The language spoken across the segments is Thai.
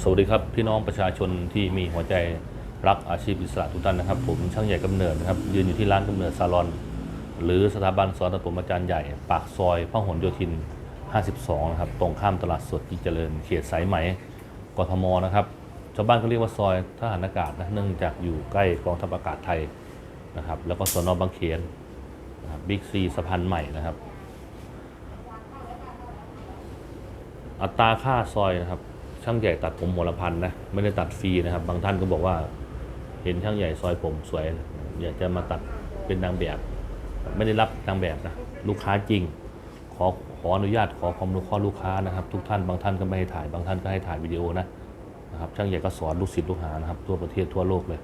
สวัสดีครับพี่น้องประชาชนที่มีหัวใจรักอาชีพอิสระทุกท่านนะครับ ผมช่างใหญ่กำเนิดนะครับยืนอยู่ที่ร้านกำเนิดซาลอน หรือสถาบันสอนตัดผมอาจารย์ใหญ่ ปากซอยพหลโยธิน 52 นะครับ ตรงข้ามตลาดสดที่เจริญ เขตสายไหมกทมนะครับชาวบ้านเขาเรียกว่าซอยทหารอากาศนะเนื่องจากอยู่ใกล้กองทัพอากาศไทยนะครับ แล้วก็สนบางเขนนะครับบิ๊กซีสะพานใหม่นะครับ อัตราค่าซอยนะครับ ช่างใหญ่ตัดผมหัวละพันนะไม่ได้ตัดฟรีนะครับ บางท่านก็บอกว่า เห็นช่างใหญ่ซอยผมสวย อยากจะมาตัดเป็นนางแบบ ไม่ได้รับนางแบบนะลูกค้าจริง ขอขออนุญาตขอความรู้ข้อลูกค้านะครับ ทุกท่านบางท่านก็ไม่ให้ถ่ายบางท่านก็ให้ถ่ายวิดีโอนะนะครับ ช่างใหญ่ก็สอนลูกศิษย์ลูกหานะครับ ทั่วประเทศทั่วโลกเลย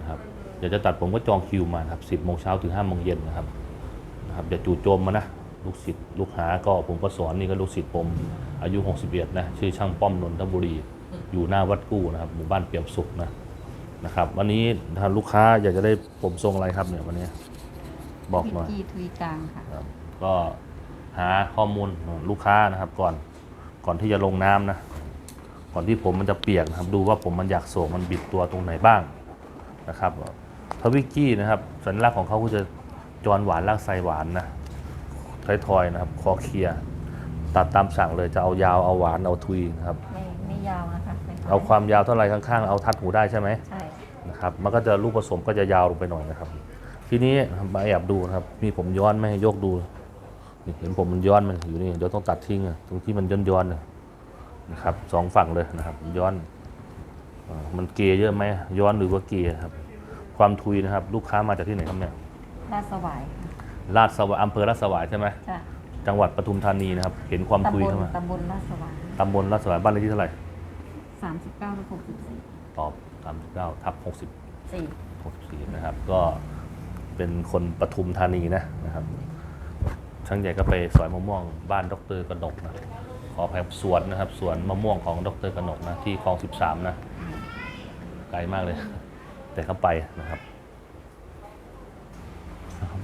นะครับอยากจะตัดผมก็จองคิวมาครับ10โมงเช้าถึง5โมงเย็นนะครับนะครับอย่าจู่โจมมานะ ลูกศิษย์ลูกหาก็ผมก็สอนนี่ก็ลูกศิษย์ผมอายุ 61 นะ ชื่อช่างป้อมนนทบุรี อยู่หน้าวัดกู้นะครับ หมู่บ้านเปี่ยมสุขนะนะครับ วันนี้ถ้าลูกค้าอยากจะได้ผมทรงอะไรครับเนี่ยวันนี้บอกหน่อยวิกกี้ทุยจางค่ะครับก็หาข้อมูลลูกค้านะครับ ก่อนก่อนที่จะลงน้ำนะก่อนที่ผมมันจะเปียกนะครับ ดูว่าผมมันอยากโศกมันบิดตัวตรงไหนบ้างนะครับทวิกกี้นะครับ สัญลักษณ์ของเขาก็จะจรหวานรากไซหวานนะ ท้ายทอยนะครับคอเคลียร์ตัดตามสั่งเลยจะเอายาวเอาหวานเอาทุยนะครับ ไม่ไม่ยาวนะคะไม่เอาความยาวเท่าไหร่ข้างๆ เอาทัดหูได้ใช่ไหมใช่นะครับมันก็จะลูกผสมก็จะยาวลงไปหน่อยนะครับ ทีนี้มาแอบดูนะครับมีผมย้อนไหมยกดูนี่เห็นผมมันย้อนมันอยู่นี่เดี๋ยวต้องตัดทิ้งอะตรงที่มันย้อนย้อนๆน่ะนะครับสองฝั่งเลยนะครับ ย้อนอ่ามันเกยเยอะไหมย้อนหรือว่าเกยครับ ความทุยนะครับ ลูกค้ามาจากที่ไหนครับเนี่ย ลาดสวายค่ะ ลาดสวายอำเภอลาดสวายใช่ไหมจ้ะจังหวัดปทุมธานีนะครับ เห็นความตำทุบยลเข้ามาตำบลลาดสวายตำบลลาดสวายบ้านเลขที่เท่าไหร่สามสิบเก้าถึงหกสิบสี่ตอบสามเก้าทับหกสิบสี่64นะครับก็เป็นคนปทุมธานีนะนะครับ ช่างใหญ่ก็ไปสอยมะม่วงบ้านดรกนกนะขออภัยครับสวนนะครับสวนมะม่วงของดรกนกนะที่คลอง 13 นะไกลมากเลย แต่เขาไปนะครับ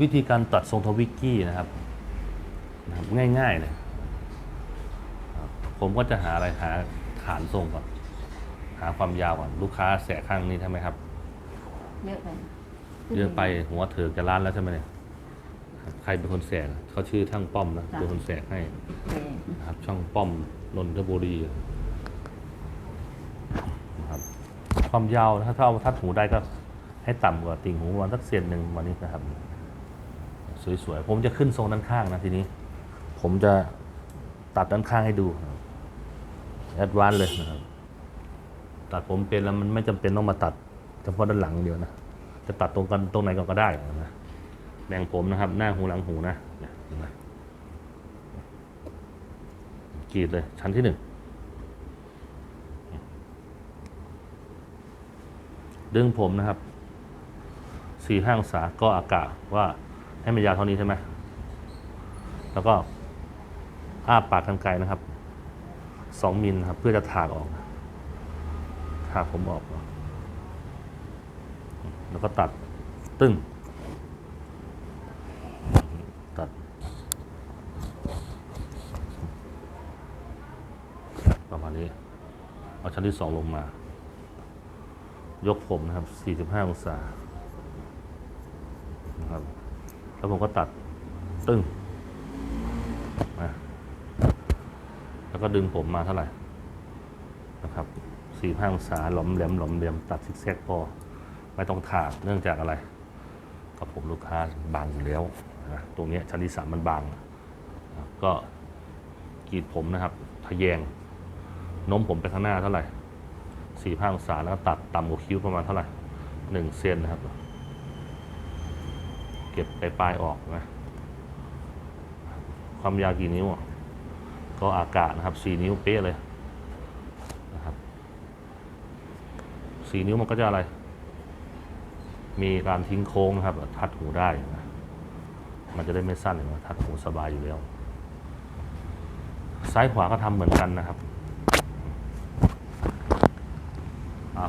วิธีการตัดทรงทวิกกี้นะครับนะครับ ง่ายๆเลยครับผมก็จะหาอะไรหาฐานทรงก่อน หาความยาวก่อน ลูกค้าแสกข้างนี้ใช่ไหมครับ เยอะเลยเยอะไปหัวเถิกจะล้านแล้วใช่ไหมเนี่ยครับใครเป็นคนแสกเขาชื่อช่างป้อมนะเป็นคนแสกให้เองนะครับ ช่างป้อมนนทบุรีนะครับความยาวถ้าถ้าเอาทัดหูได้ก็ให้ต่ำกว่าติ่งหูประมาณสักเซนหนึ่งวันนี้นะครับ สวยๆ ผมจะขึ้นทรงด้านข้างนะทีนี้ ผมจะตัดด้านข้างให้ดูแอดวานเลยนะครับ ตัดผมเป็นแล้วมันไม่จำเป็นต้องมาตัดเฉพาะด้านหลังเดียวนะ จะตัดตรงกันตรงไหนก่อนก็ได้นะแบ่งผมนะครับ หน้าหูหลังหูนะเนี่ยนไหมกรีดเลย ชั้นที่หนึ่งดึงผมนะครับสี่ห้างศาก็อากาศว่า ให้มันยาวเท่านี้ใช่ไหมแล้วก็อ้าปากกันไกลนะครับสองมิลครับ เพื่อจะถากออก ถากผมออก แล้วก็ตัดตึ้งตัด ประมาณนี้ เอาชั้นที่สองลงมา ยกผมนะครับ 45 องศานะครับ แล้วผมก็ตัดตึ้งแล้วก็ดึงผมมาเท่าไหร่นะครับ45องศาหลอมแหลมหลอมเหลี่ยมตัดซิกแซกพอไม่ต้องถากเนื่องจากอะไรกับผมลูกค้าบางอยู่แล้วนะตรงนี้ชั้นที่สามมันบางนะก็กรีดผมนะครับทะแยงโน้มผมไปข้างหน้าเท่าไหร่สี่ห้าองศาแล้วก็ตัดต่ำกว่าคิ้วประมาณเท่าไหร่หนึ่งเซนนะครับ เก็บไปปลายออกนะความยาวกี่นิ้ว ก็อากาศนะครับสี่นิ้วเป๊ะเลยนะครับสี่นิ้วมันก็จะอะไร มีการทิ้งโค้งนะครับ ทัดหูได้นะมันจะได้ไม่สั้นเห็นไหมทัดหูสบายอยู่แล้ว ซ้ายขวาก็ทำเหมือนกันนะครับ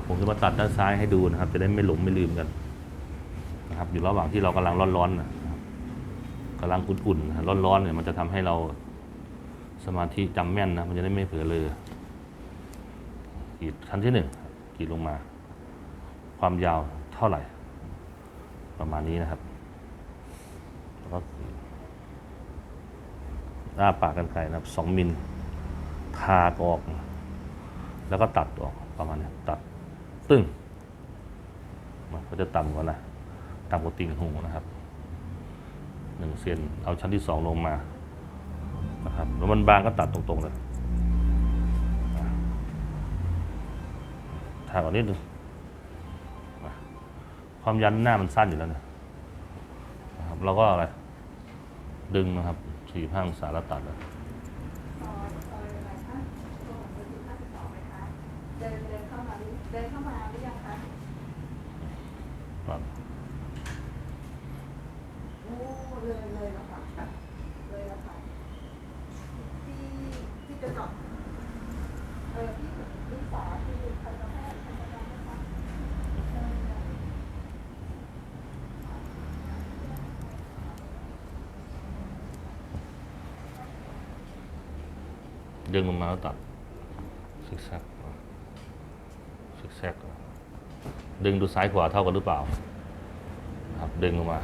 ผมจะมาตัดด้านซ้ายให้ดูนะครับ จะได้ไม่หลงไม่ลืมกัน นะครับอยู่ระหว่างที่เรากำลังร้อนๆนะครับกำลังอุ่นๆร้อนๆเนี่ยมันจะทำให้เราสมาธิจำแม่นนะมันจะได้ไม่เผลอเลยกีดชั้นที่หนึ่งกีดลงมา ความยาวเท่าไหร่ ประมาณนี้นะครับแล้วก็หน้าปากกันไกลนะครับสองมิลทากออก แล้วก็ตัดออกประมาณนี้ตัดตึ้งมันก็จะต่ำกว่านะ ต่ำกว่าติ่งหูนะครับหนึ่งเซนเอาชั้นที่สองลงมานะครับแล้วมันบางก็ตัดตรงๆเลยอะทาก่อนนิดนึงความยันหน้ามันสั้นอยู่แล้วนะนะครับเราก็อะไร ดึงนะครับสี่ข้างศาแล้วตัดเลยเดินเข้ามาเดินเข้ามาหรือยังคะ ตัด โอ้ เลยเลยแล้วค่ะเลยแล้วค่ะที่ที่จะจอดเออที่ที่สาที่ทันตแพทย์ทันตแพทย์นะคะดึงลงมาแล้วตัดซิกแซกซิกแซกดึงดูซ้ายขวาเท่ากันหรือเปล่า ครับดึงลงมา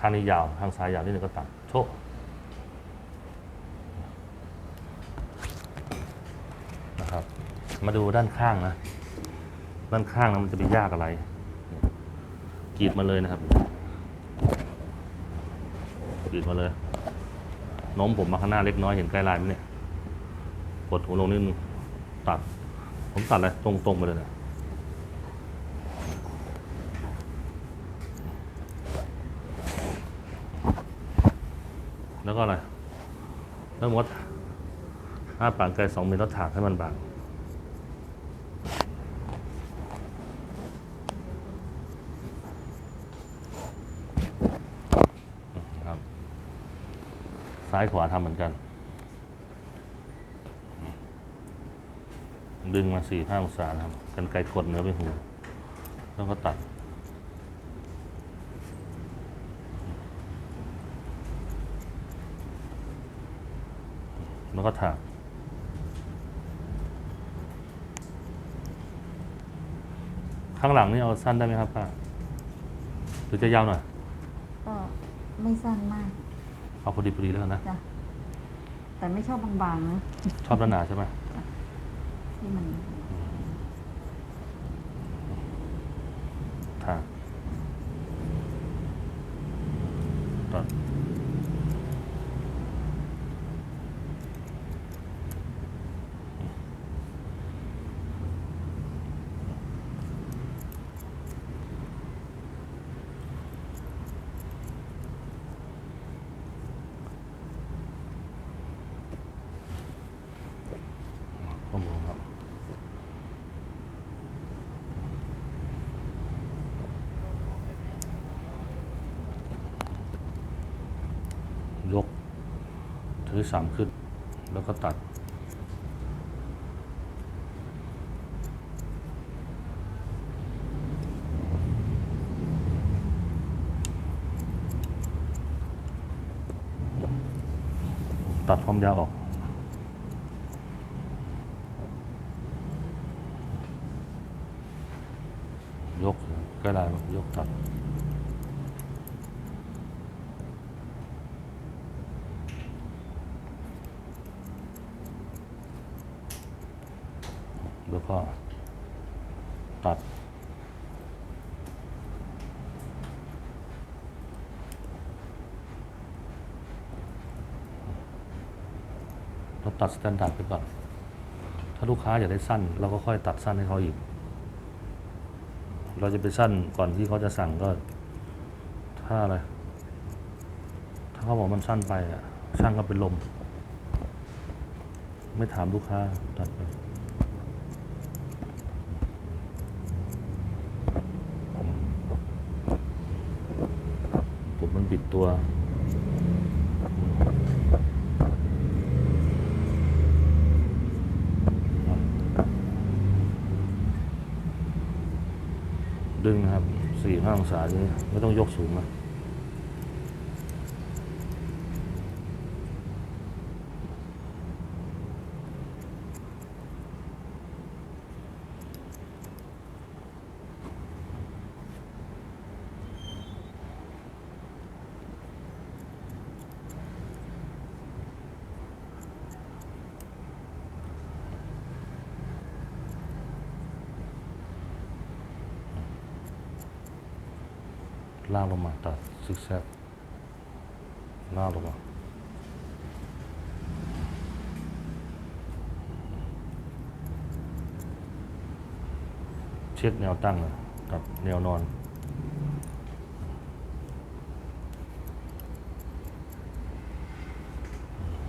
ข้างนี้ยาวข้างซ้ายยาวนิดนึงก็ตัดโชกนะครับ มาดูด้านข้างนะ ด้านข้างนะมันจะไปยากอะไรกรีดมาเลยนะครับกรีดมาเลยโน้มผมมาข้างหน้าเล็กน้อยเห็นใกล้ลายไหมเนี่ยกดหัวลงนิดนึงตัด ผมตัดเลยตรตรงๆไปเลยนะ แล้วก็อะไรแล้วมดห้าปากไกลสองเมตรแล้วถากให้มันบางครับ ซ้ายขวาทำเหมือนกัน ดึงมาสี่ห้าองศาครับ กันไกลกดเนื้อไปหู แล้วก็ตัด แล้วก็ถากข้างหลังนี่เอาสั้นได้ไหมครับป้าหรือจะยาวหน่อย ก็ไม่สั้นมาก เอาพอดีพอดีแล้วกันนะ จ้ะแต่ไม่ชอบบางๆนะชอบหนาๆใช่ไหมที่มัน ถากตัดข้อมูลครับ ยก ถือสามขึ้น แล้วก็ตัด ตัดความยาวออกยกก็ได้ยกตัด แล้วก็ตัด เราตัด สแตนดาร์ดไปก่อน ถ้าลูกค้าอยากได้สั้น เราก็ค่อยตัดสั้นให้เขาอีก เราจะไปสั้นก่อนที่เขาจะสั่งก็ ถ้าอะไร ถ้าเขาบอกมันสั้นไปอะช่างก็เป็นลม ไม่ถามลูกค้าตัดไปผมมันบิดตัว ดึงนะครับสี่ห้าองศานี้ไม่ต้องยกสูงนะ ลากลงมาตัดซิกแซกลากลงมาเช็คแนวตั้งนะกับแนวนอน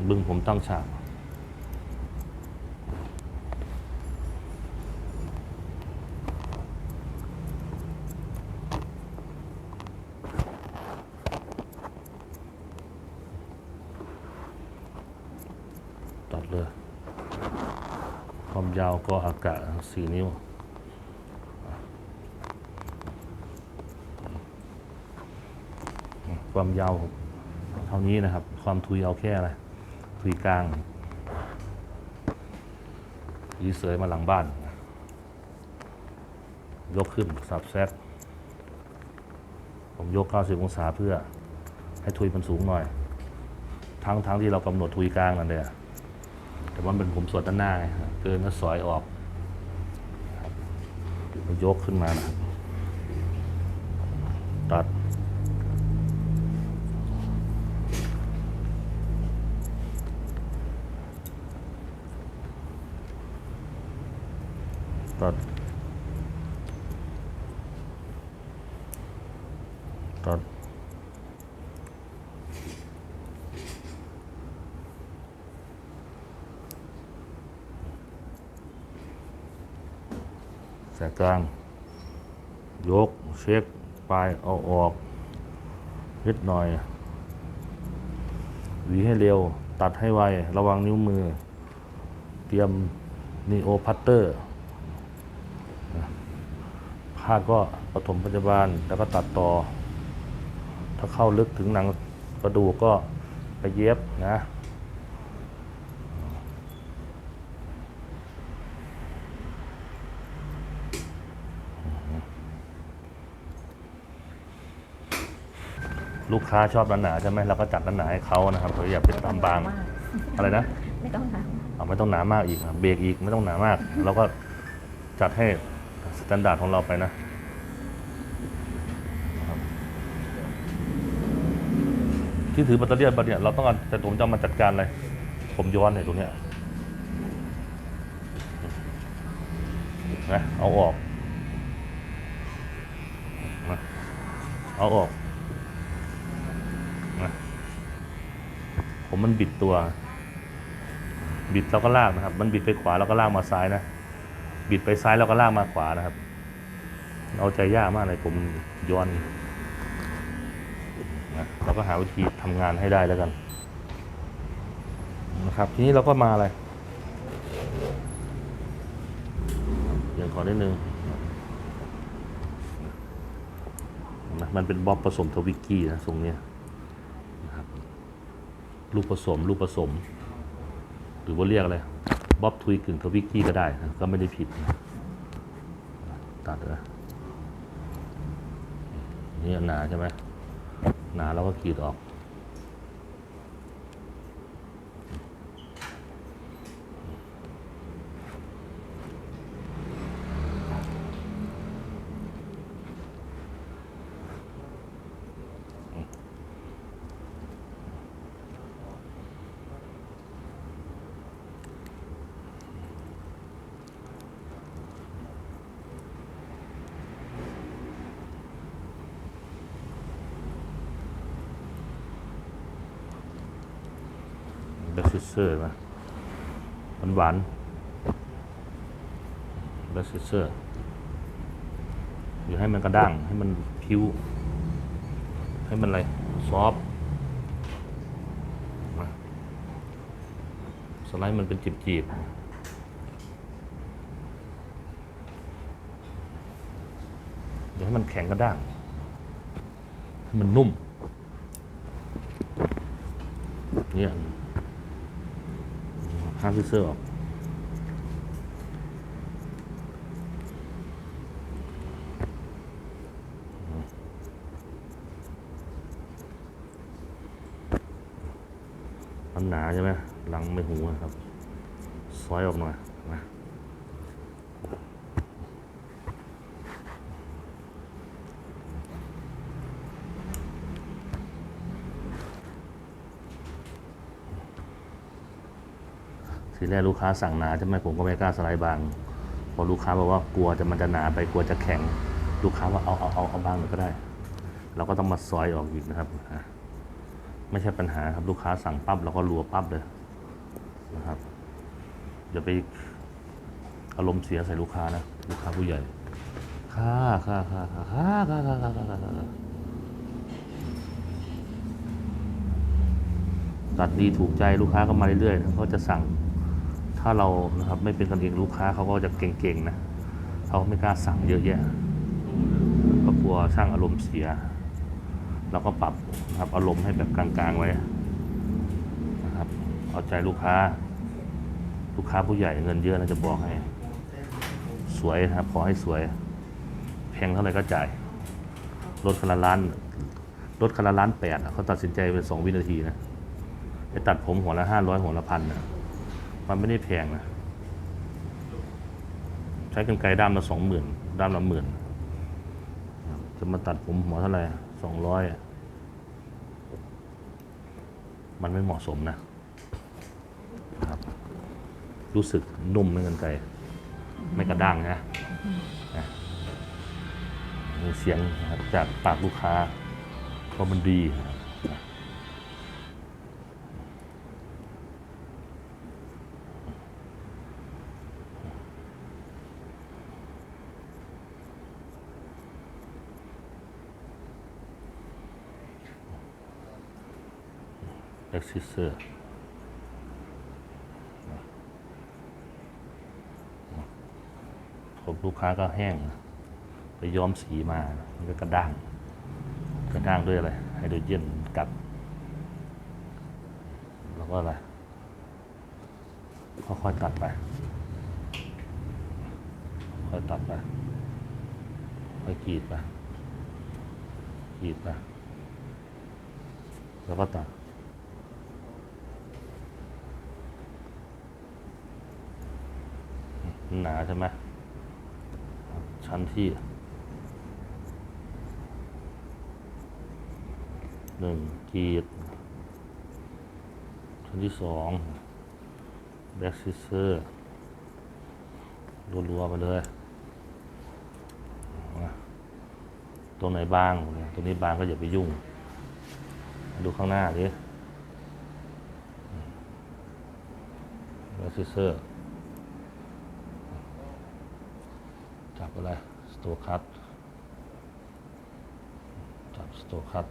บึงผมตั้งฉาก ตัดเลย ก็อากาศสี่นิ้วความยาวเท่านี้นะครับ ความทุยเอาแค่อะไรทุยกลางยีเสยมาหลังบ้าน ยกขึ้นสับแซดผมยก 90 องศาเพื่อให้ทุยมันสูงหน่อย ทั้งทั้งที่เรากำหนดทุยกลางนั่นเลยอะ แต่ว่าเป็นผมส่วนด้านหน้าเกินก็สอยออก ยกขึ้นมานะครับตัด ตัด ตัด แสกกลาง ยก เช็คปลายเอาออกนิดหน่อย หวีให้เร็ว ตัดให้ไว ระวังนิ้วมือ เตรียมนีโอพัตเตอร์ผ้าก็ปฐมพยาบาลแล้วก็ตัดต่อ ถ้าเข้าลึกถึงหนังกระดูกก็ไปเย็บนะ ลูกค้าชอบหนาๆใช่ไหมเราก็จัดหนาๆให้เขานะครับเราอย่าไปทำบางอะไรนะไม่ต้องถามเอาไม่ต้องหนามากอีกครับเบรกอีกไม่ต้องหนามากเราก็จัดให้สแตนดาร์ดของเราไปนะที่ถือแบตเตอรี่บัตเนี่ยเราต้องการแต่ผมจะเอามาจัดการเลยผมย้อนเนี่ยตรงเนี้ยนะเอาออกนะเอาออกนะ ผมมันบิดตัว บิดแล้วก็ลากนะครับ มันบิดไปขวาแล้วก็ลากมาซ้ายนะ บิดไปซ้ายแล้วก็ลากมาขวานะครับ เอาใจยากมากเลยผมย้อนนะเราก็หาวิธีทำงานให้ได้แล้วกัน นะครับ ทีนี้เราก็มาอะไรอย่างขอนิดนึงนะมันเป็นบ๊อบผสมทวิกกี้นะทรงเนี้ย ลูกผสม ลูกผสม หรือว่าเรียกอะไรบ๊อบทุยกึ่งทวิกกี้ก็ได้นะก็ไม่ได้ผิดนะตัดนะนี่หนาใช่ไหมหนาแล้วก็ขีดออก อร์มาหวานหวานเบสซิเซอร์อย่าให้มันกระด้างให้มันพิ้วให้มันอะไร ซอฟต์มาสไลด์มันเป็นจีบจีบๆอย่าให้มันแข็งกระด้าง ให้มันนุ่ม เนี่ย ฮาร์ดซิเซอร์ออกมันหนาใช่ไหมหลังไม่หูนะครับ ซอยออกหน่อยนะ ที แรกลูกค้าสั่งหนาใช่ไหมผมก็ไม่กล้าสไลด์บาง พอลูกค้าบอกว่ากลัวจะมันจะหนาไปกลัวจะแข็ง ลูกค้าว่าเอาเอาเอาเอาบางหน่อยก็ได้ เราก็ต้องมาซอยออกอีกนะครับ ไม่ใช่ปัญหาครับลูกค้าสั่งปั๊บเราก็รัวปั๊บเลยนะครับอย่าไปอารมณ์เสียใส่ลูกค้านะลูกค้าผู้ใหญ่ค่าค่าค่าค่าค่าค่าค่าค่าค่าค่าตัดดีถูกใจลูกค้าก็มาเรื่อยๆเขาจะสั่ง ถ้าเรานะครับไม่เป็นกันเองลูกค้าเขาก็จะเก่งๆนะเขาไม่กล้าสั่งเยอะแยะเพราะกลัวช่างอารมณ์เสีย เราก็ปรับนะครับอารมณ์ให้แบบกลางๆไว้นะครับเอาใจลูกค้า ลูกค้าผู้ใหญ่เงินเยอะนะจะบอกให้ สวยนะครับขอให้สวยแพงเท่าไหร่ก็จ่ายรถคันละล้านรถคันละล้านแปดเขาตัดสินใจเป็นสองวินาทีนะไปตัดผมหัวละห้าร้อยหัวละพันนะ มันไม่ได้แพงนะใช้กันไกรด้ามละสองหมื่นด้ามละหมื่นจะมาตัดผมหัวเท่าไหร่สองร้อยมันไม่เหมาะสมนะครับ รู้สึกนุ่มไม่กันไกรไม่กระด้างนะมีเสียงจากปากลูกค้าเพราะมันดีนะครับ็กซิเซอร์ผมลูกค้าก็แห้ง ไปย้อมสีมา มันก็กระด้าง กระด้างด้วยอะไร ไฮโดรเจนกัด แล้วก็อะไรค่อยๆตัดไป ค่อยตัดไป ค่อยกรีดไปกรีดไปแล้วก็ตัด หนาใช่ไหมชั้นที่หนึ่งกีดชั้นที่สองแบ็กซิเซอร์รัวๆไปเลย ตรงไหนบางตรงนี้บางก็อย่าไปยุ่ง ดูข้างหน้าดิแบ็กซิเซอร์ับอะไรสโตคัตจับสโตคัต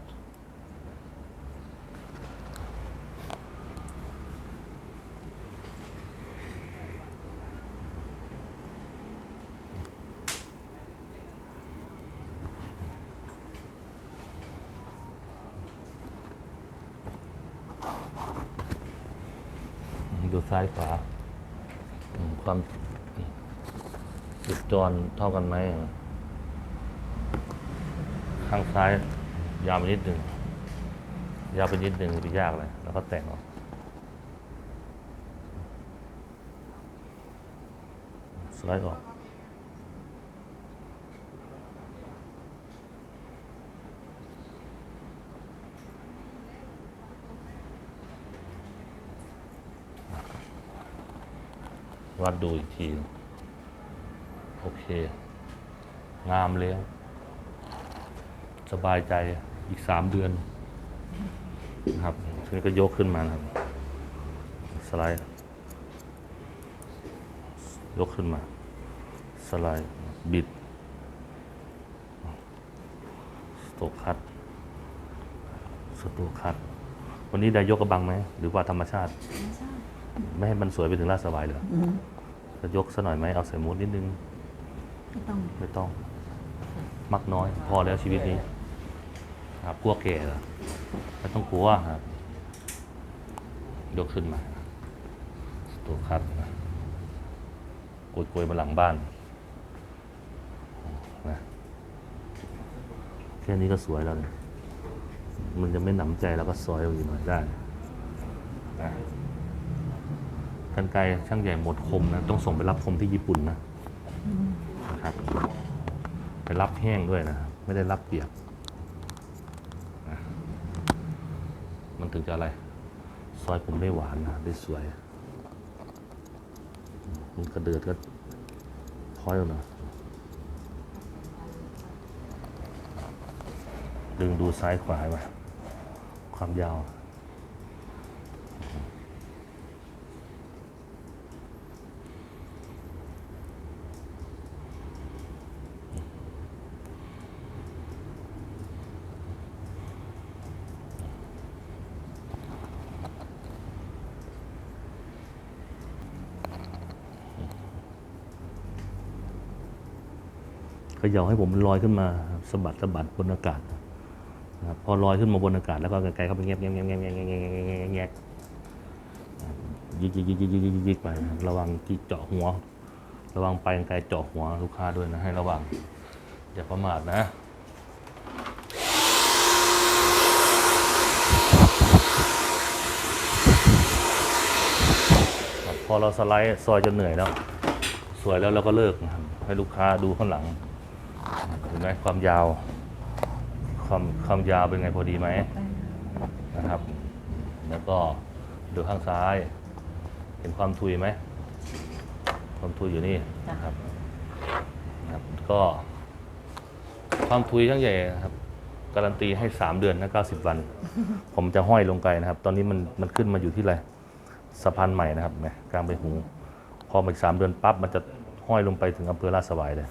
ดูซ้ายขวาความ จุดจรเท่ากันไหมข้างซ้ายยาวไปนิดหนึ่งยาวไปนิดหนึ่งไปยากเลย แล้วก็แต่งออกสไลด์ออกวัดดูอีกที โอเค งามแล้ว สบายใจอีกสามเดือนนะครับทีนี้ก็ยกขึ้นมานะครับ สไลด์ ยกขึ้นมา สไลด์ บิดสโตกคัตสโตกคัตวันนี้ได้ยกกระบังไหม หรือว่าธรรมชาติ ไม่ใช่ไม่ให้มันสวยไปถึงลาดสบายเหรออืมจะยกซะหน่อยไหมเอาใส่มูดนิดนึง ไม่ต้องไม่ต้อง มักน้อย พอแล้วชีวิตนี้ครับกลัวแก่เหรอไม่ต้องกลัวครับยกขึ้นมา ตัวคัดนะกดกลวยมาหลังบ้านนะแค่นี้ก็สวยแล้วเนี่ยมันจะไม่หนำใจแล้วก็ซอยเอาอีกหน่อยได้นะกันไกรช่างใหญ่หมดคมนะ ต้องส่งไปรับคมที่ญี่ปุ่นนะ นะครับ ไปรับแห้งด้วยนะไม่ได้รับเปียก มันถึงจะอะไร ซอยผมได้หวานนะได้สวย มันกระเดือดก็พอยแล้วนะดึงดูซ้ายขวาไปความยาว ขย่าให้ผมลอยขึ้นมาสะบัดสะบัดบนอากาศพอลอยขึ้นมาบนอากาศแล้วก็ไกลเข้าไปแงบแงบแงบแงบแงบแงบแงบยิกยิกยิกยิกยิกยิกไประวังที่เจาะหัว ระวังไปไกลเจาะหัวลูกค้าด้วยนะให้ระวังอย่าประมาทนะพอเราสไลด์ซอยจนเหนื่อยแล้ว สวยแล้วเราก็เลิกนะบให้ลูกค้าดูข้างหลัง เห็นไหมความยาวความความยาวเป็นไงพอดีไหมนะครับ แล้วก็ดูข้างซ้าย เห็นความทุยไหมความทุยอยู่นี่นะครับนะครับก็ความทุยช่างใหญ่นะครับการันตีให้ 3 เดือนนะ90 วัน ผมจะห้อยลงไปนะครับ ตอนนี้มันมันขึ้นมาอยู่ที่อะไรสะพานใหม่นะครับนะกลางไปหู พอมาอีกสามเดือนปั๊บมันจะห้อยลงไปถึงอำเภอราชสวายเลย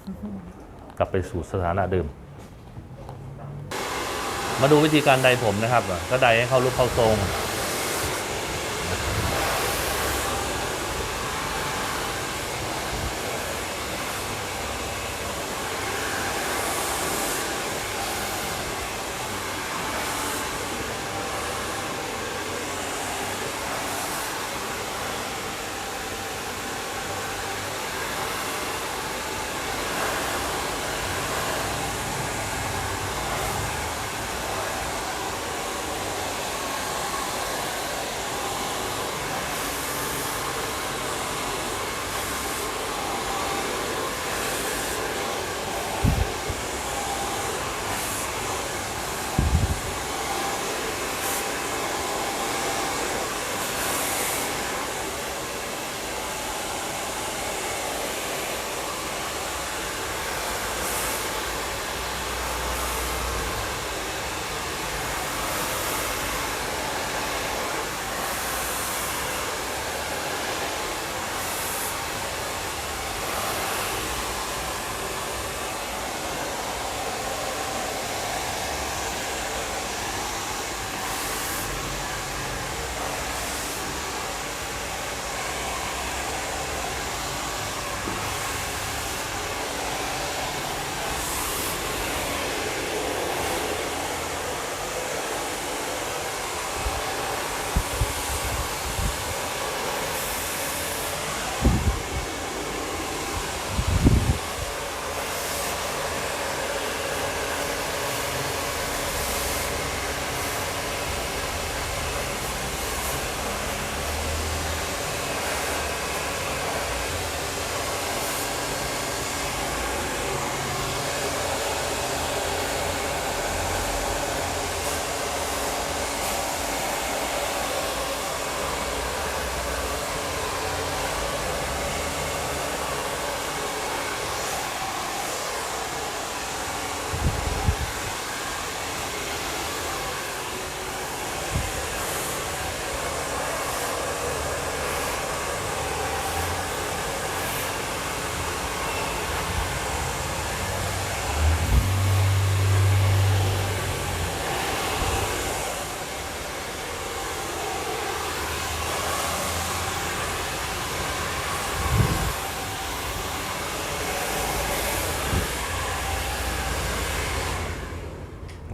กลับไปสู่สถานะเดิม มาดูวิธีการใดผมนะครับ ก็ใดให้เข้ารูปเข้าทรง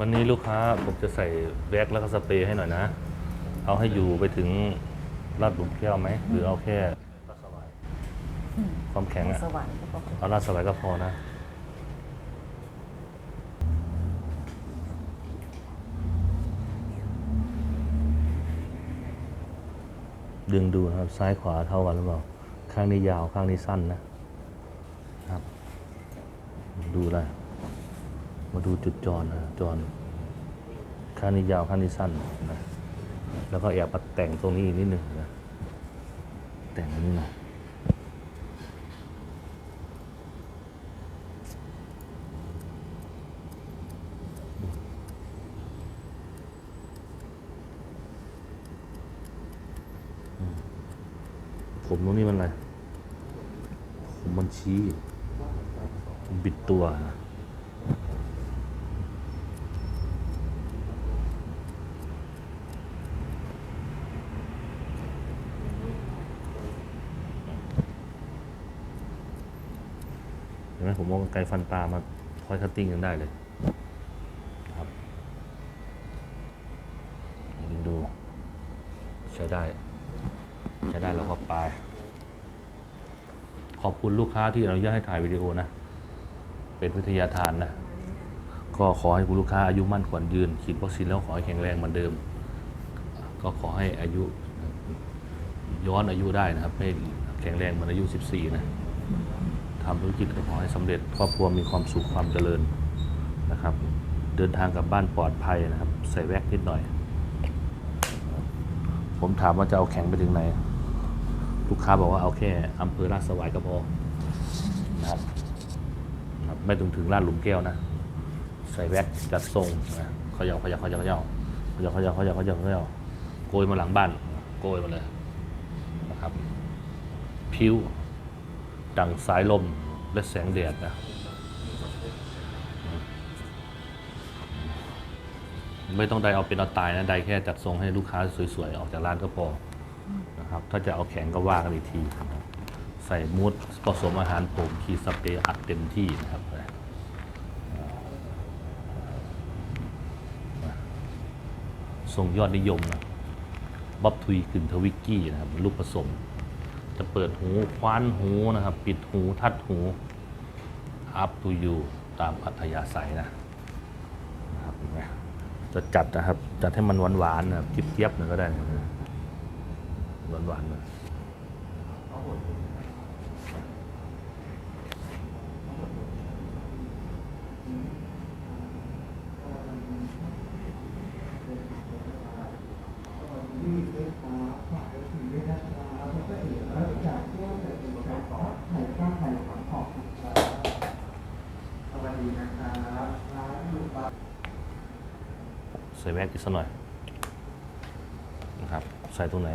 วันนี้ลูกค้าผมจะใส่แว็กแล้วก็สเปรย์ให้หน่อยนะ เอาให้อยู่ไปถึงลาดหลุมแก้วไหม หรือเอาแค่ลาดสวายความแข็งอะสวรรค์ก็บอกเอาลาดสวายก็พอนะ ดึงดูนะครับ ซ้ายขวาเท่ากันหรือเปล่า ข้างนี้ยาวข้างนี้สั้นนะครับ ดูอะไร มาดูจุดจอนะจอนข้างนี้ยาวข้างนี้สั้นนะแล้วก็แอบมาแต่งตรงนี้อีกนิดหนึ่งนะแต่งนี้หน่อยผมตรงนี้มันอะไร ผมมันชี้บิดตัวนะ ไหมผมเอากรรไกรฟันปลามาคอยคัตติ้งกันได้เลยนะครับลองดู ใช้ได้ ใช้ได้แล้วก็ไปขอบคุณลูกค้าที่อนุญาตให้ถ่ายวิดีโอนะ เป็นวิทยาทานนะ ก็ขอให้คุณลูกค้าอายุมั่นขวัญยืนฉีดวัคซีนแล้วขอให้แข็งแรงเหมือนเดิม ก็ขอให้อายุย้อนอายุได้นะครับให้แข็งแรงเหมือนอายุ 14 นะ ทำธุรกิจก็ขอให้สำเร็จ ครอบครัวมีความสุขความเจริญนะครับ เดินทางกลับบ้านปลอดภัยนะครับ ใส่แว็กนิดหน่อย ผมถามว่าจะเอาแข็งไปถึงไหน ลูกค้าบอกว่าเอาแค่อำเภอราชสวายก็พอนะครับครับไม่ถึงถึงลาดหลุมแก้วนะ ใส่แว็กจัดทรงนะเขายาเขายาเขายาเขายาเขายาเขายาเขายาเขายาเขายาโกยมาหลังบ้าน โกยมาเลยนะครับ ผิว ดังสายลมและแสงแดดนะไม่ต้องได้เอาเป็นเอาตายนะ ได้แค่จัดทรงให้ลูกค้าสวยๆ ออกจากร้านก็พอนะครับ ถ้าจะเอาแข็งก็ว่ากันอีกทีนะใส่มูดผสมอาหารผมคีสเปรย์อัดเต็มที่นะครับทรงยอดนิยมนะบ๊อบทุยกึ่นทวิกกี้นะครับลูกผสม จะเปิดหูคว้านหูนะครับ ปิดหูทัดหู up to you ตามอัธยาศัยนะนะครับจะจัดนะครับ จัดให้มันหวานๆนะครับเจี๊ยบๆหน่อยก็ได้นะหวานๆหน่อย ใส่แว็กอีกสักหน่อยนะครับใส่ตรงไหน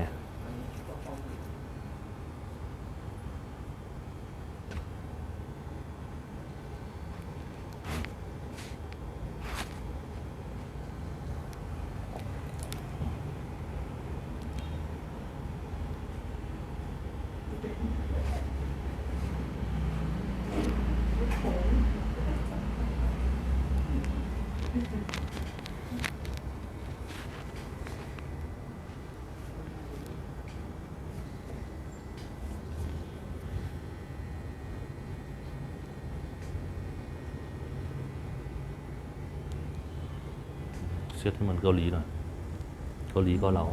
เซตให้มันเกาหลีหน่อย เกาหลีก็เรา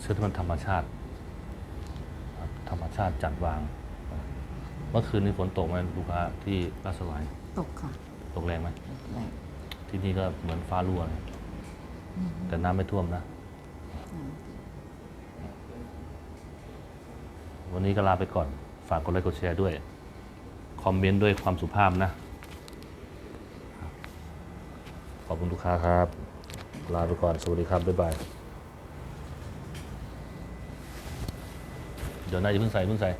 เซตให้มันธรรมชาติครับธรรมชาติจัดวาง เมื่อคืนนี้ฝนตกไหมลูกค้าที่ราชสวายตกค่ะ ตกแรงไหมแรงที่นี่ก็เหมือนฟ้ารั่วเลยแต่น้ำไม่ท่วมนะ วันนี้ก็ลาไปก่อน ฝากกดไลค์กดแชร์ด้วย คอมเมนต์ด้วยความสุภาพนะ ขอบคุณลูกค้าครับ ลาไปก่อน สวัสดีครับ บ๊ายบาย เดี๋ยวน่าจะเพิ่งใส่เพิ่งใส่